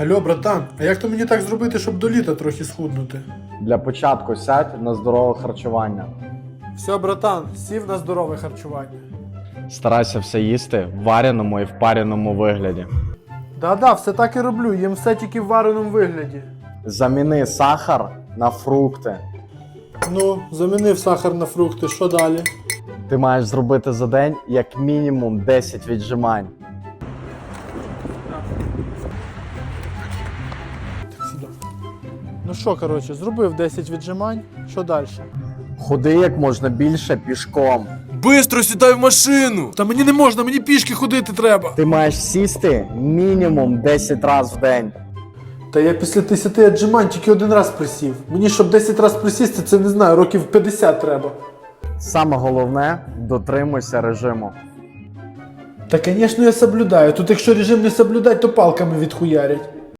Алло, братан, а як то мені так зробити, щоб до літа трохи схуднути? Для початку сядь на здорове харчування. Все, братан, сів на здорове харчування. Старайся все їсти в вареному і в пареному вигляді. Да-да, все так і роблю, їм все тільки в вареному вигляді. Заміни сахар на фрукти. Ну, замінив сахар на фрукти, що далі? Ти маєш зробити за день як мінімум 10 віджимань. Ну що, коротше, зробив 10 віджимань, що далі? Ходи як можна більше пішком. Бистро сідай в машину! Та мені не можна, мені пішки ходити треба. Ти маєш сісти мінімум 10 разів в день. Та я після 10 віджимань тільки один раз присів. Мені, щоб 10 разів присісти, це не знаю, років 50 треба. Саме головне дотримуйся режиму. Та, звісно, я соблюдаю. Тут якщо режим не соблюдать, то палками відхуярять.